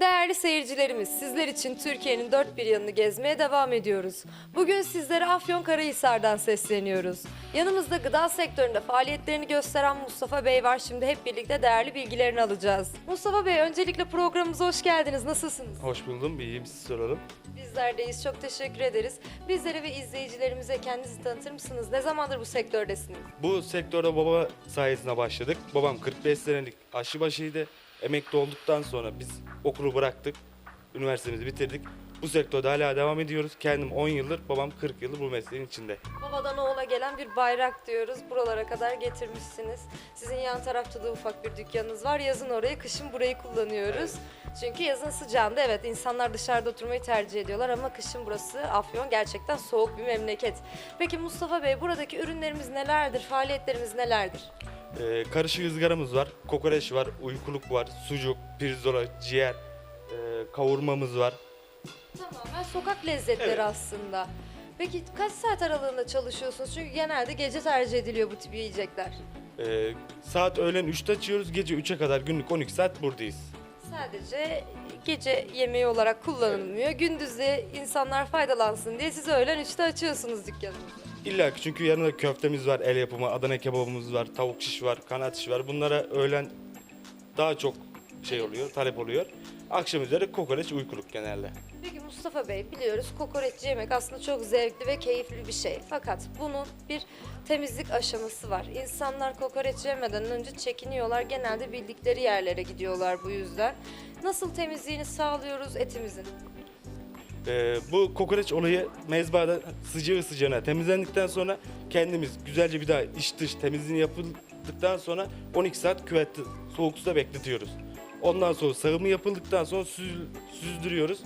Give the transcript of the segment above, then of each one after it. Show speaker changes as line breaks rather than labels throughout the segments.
Değerli seyircilerimiz, sizler için Türkiye'nin dört bir yanını gezmeye devam ediyoruz. Bugün sizlere Afyonkarahisar'dan sesleniyoruz. Yanımızda gıda sektöründe faaliyetlerini gösteren Mustafa Bey var. Şimdi hep birlikte değerli bilgilerini alacağız. Mustafa Bey, öncelikle programımıza hoş geldiniz. Nasılsınız?
Hoş buldum, iyiyim siz soralım.
Bizler deyiz. Çok teşekkür ederiz. Bizlere ve izleyicilerimize kendinizi tanıtır mısınız? Ne zamandır bu sektördesiniz?
Bu sektörde baba sayesinde başladık. Babam 45 senelik aşçıbaşıydı. Emekli olduktan sonra biz okulu bıraktık. Üniversitemizi bitirdik. Bu sektörde hala devam ediyoruz. Kendim 10 yıldır, babam 40 yıldır bu mesleğin içinde.
Babadan oğula gelen bir bayrak diyoruz. Buralara kadar getirmişsiniz. Sizin yan tarafta da ufak bir dükkanınız var. Yazın orayı, kışın burayı kullanıyoruz. Çünkü yazın sıcağında evet insanlar dışarıda oturmayı tercih ediyorlar ama kışın burası Afyon gerçekten soğuk bir memleket. Peki Mustafa Bey buradaki ürünlerimiz nelerdir? Faaliyetlerimiz nelerdir?
Ee, karışık ızgaramız var, kokoreç var, uykuluk var, sucuk, pirzola, ciğer, e, kavurmamız var.
Tamamen sokak lezzetleri
Evet.
aslında. Peki kaç saat aralığında çalışıyorsunuz? Çünkü genelde gece tercih ediliyor bu tip yiyecekler.
Ee, saat öğlen 3'te açıyoruz, gece 3'e kadar günlük 12 saat buradayız.
Sadece gece yemeği olarak kullanılmıyor. Gündüz de insanlar faydalansın diye siz öğlen 3'te açıyorsunuz dükkanınızı.
İlla ki çünkü yanında köftemiz var, el yapımı, Adana kebabımız var, tavuk şiş var, kanat şiş var. Bunlara öğlen daha çok şey oluyor, talep oluyor. Akşam üzeri kokoreç uykuluk genelde.
Peki Mustafa Bey biliyoruz kokoreç yemek aslında çok zevkli ve keyifli bir şey. Fakat bunun bir temizlik aşaması var. İnsanlar kokoreç yemeden önce çekiniyorlar. Genelde bildikleri yerlere gidiyorlar bu yüzden. Nasıl temizliğini sağlıyoruz etimizin?
Ee, bu kokoreç olayı mezbahada sıcağı sıcağına temizlendikten sonra kendimiz güzelce bir daha iç dış temizliğini yapıldıktan sonra 12 saat küvette soğuk suda bekletiyoruz. Ondan sonra sağımı yapıldıktan sonra süz- süzdürüyoruz.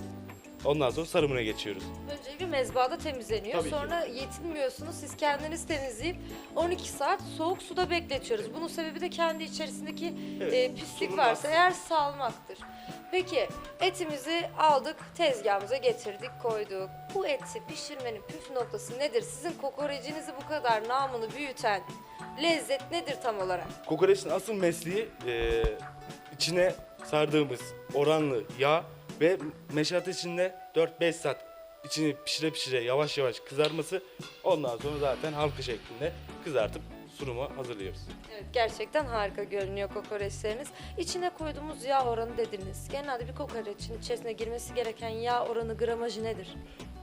Ondan sonra sarımına geçiyoruz.
Öncelikle mezbahada temizleniyor.
Tabii ki.
Sonra yetinmiyorsunuz. Siz kendiniz temizleyip 12 saat soğuk suda bekletiyoruz. Bunun sebebi de kendi içerisindeki
Evet,
e, pislik varsa eğer salmaktır. Peki etimizi aldık, tezgahımıza getirdik, koyduk. Bu eti pişirmenin püf noktası nedir? Sizin kokorecinizi bu kadar namını büyüten lezzet nedir tam olarak?
Kokoreçin asıl mesleği e, içine sardığımız oranlı yağ ve meşat içinde 4-5 saat içini pişire pişire yavaş yavaş kızarması. Ondan sonra zaten halka şeklinde kızartıp sunuma hazırlıyoruz.
Evet gerçekten harika görünüyor kokoreçleriniz. İçine koyduğumuz yağ oranı dediniz. Genelde bir kokoreçin içerisine girmesi gereken yağ oranı gramajı nedir?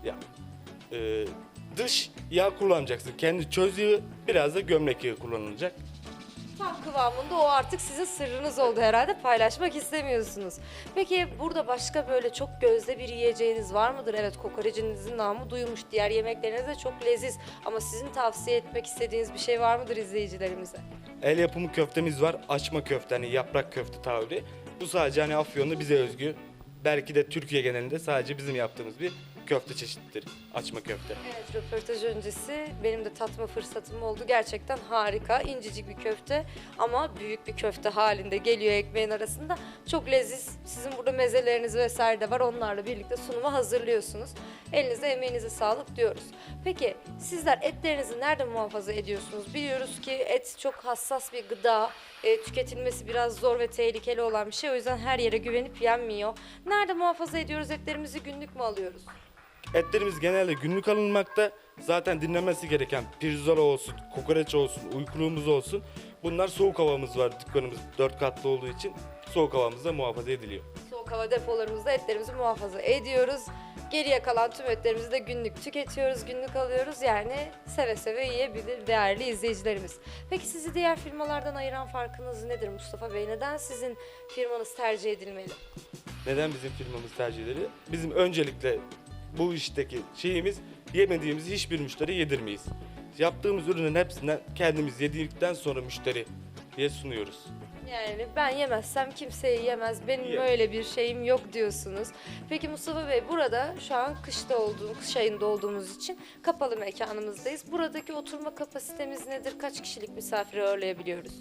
Ya e, dış yağ kullanacaksın. Kendi çöz yağı biraz da gömlek yağı kullanılacak.
Tam kıvamında o artık sizin sırrınız oldu herhalde paylaşmak istemiyorsunuz. Peki burada başka böyle çok gözde bir yiyeceğiniz var mıdır? Evet kokorecinizin namı duyulmuş. Diğer yemekleriniz de çok leziz. Ama sizin tavsiye etmek istediğiniz bir şey var mıdır izleyicilerimize?
El yapımı köftemiz var. Açma köfte hani yaprak köfte tabiri. Bu sadece hani Afyon'da bize özgü. Belki de Türkiye genelinde sadece bizim yaptığımız bir köfte çeşittir. Açma köfte.
Evet röportaj öncesi benim de tatma fırsatım oldu. Gerçekten harika. incecik bir köfte ama büyük bir köfte halinde geliyor ekmeğin arasında. Çok leziz. Sizin burada mezeleriniz vesaire de var. Onlarla birlikte sunuma hazırlıyorsunuz. Elinize emeğinize sağlık diyoruz. Peki sizler etlerinizi nerede muhafaza ediyorsunuz? Biliyoruz ki et çok hassas bir gıda. E, tüketilmesi biraz zor ve tehlikeli olan bir şey. O yüzden her yere güvenip yenmiyor. Nerede muhafaza ediyoruz etlerimizi? Günlük mü alıyoruz?
Etlerimiz genelde günlük alınmakta. Zaten dinlenmesi gereken pirzola olsun, kokoreç olsun, uykuluğumuz olsun. Bunlar soğuk havamız var dükkanımız dört katlı olduğu için soğuk havamızda muhafaza ediliyor.
Soğuk hava depolarımızda etlerimizi muhafaza ediyoruz. Geriye kalan tüm etlerimizi de günlük tüketiyoruz, günlük alıyoruz. Yani seve seve yiyebilir değerli izleyicilerimiz. Peki sizi diğer firmalardan ayıran farkınız nedir Mustafa Bey? Neden sizin firmanız tercih edilmeli?
Neden bizim firmamız tercihleri? Bizim öncelikle bu işteki şeyimiz yemediğimiz hiçbir müşteri yedirmeyiz. Yaptığımız ürünün hepsinden kendimiz yedikten sonra müşteriye sunuyoruz.
Yani ben yemezsem kimse yemez. Benim
Ye.
öyle bir şeyim yok diyorsunuz. Peki Mustafa Bey burada şu an kışta olduğumuz, kış ayında olduğumuz için kapalı mekanımızdayız. Buradaki oturma kapasitemiz nedir? Kaç kişilik misafiri ağırlayabiliyoruz?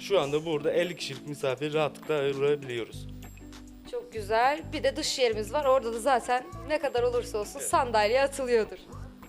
Şu anda burada 50 kişilik misafir rahatlıkla ağırlayabiliyoruz.
Çok güzel. Bir de dış yerimiz var. Orada da zaten ne kadar olursa olsun sandalye atılıyordur.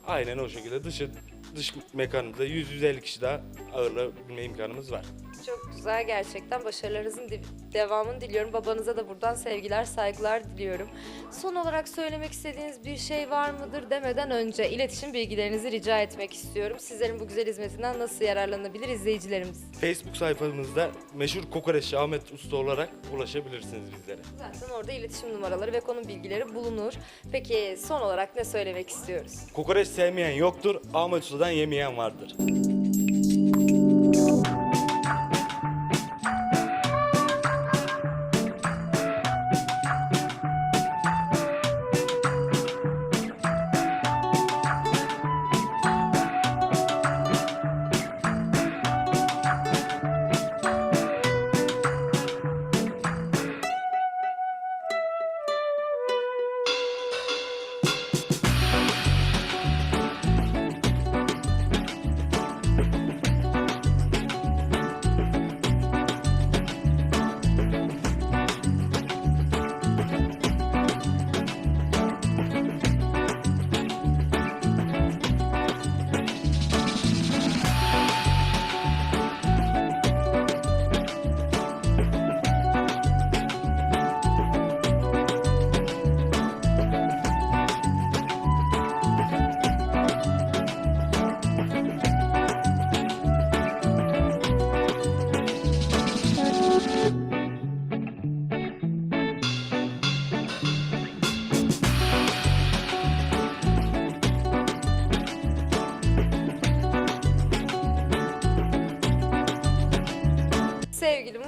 Aynen o şekilde dışı dış mekanımızda 100-150 kişi daha ağırlayabilme imkanımız var.
Çok güzel gerçekten başarılarınızın devamını diliyorum. Babanıza da buradan sevgiler, saygılar diliyorum. Son olarak söylemek istediğiniz bir şey var mıdır demeden önce iletişim bilgilerinizi rica etmek istiyorum. Sizlerin bu güzel hizmetinden nasıl yararlanabilir izleyicilerimiz?
Facebook sayfamızda meşhur kokoreççi Ahmet Usta olarak ulaşabilirsiniz bizlere.
Zaten orada iletişim numaraları ve konum bilgileri bulunur. Peki son olarak ne söylemek istiyoruz?
Kokoreç sevmeyen yoktur, Ahmet Usta'dan yemeyen vardır.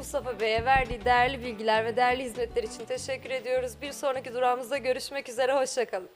Mustafa Bey'e verdiği değerli bilgiler ve değerli hizmetler için teşekkür ediyoruz. Bir sonraki durağımızda görüşmek üzere, hoşçakalın.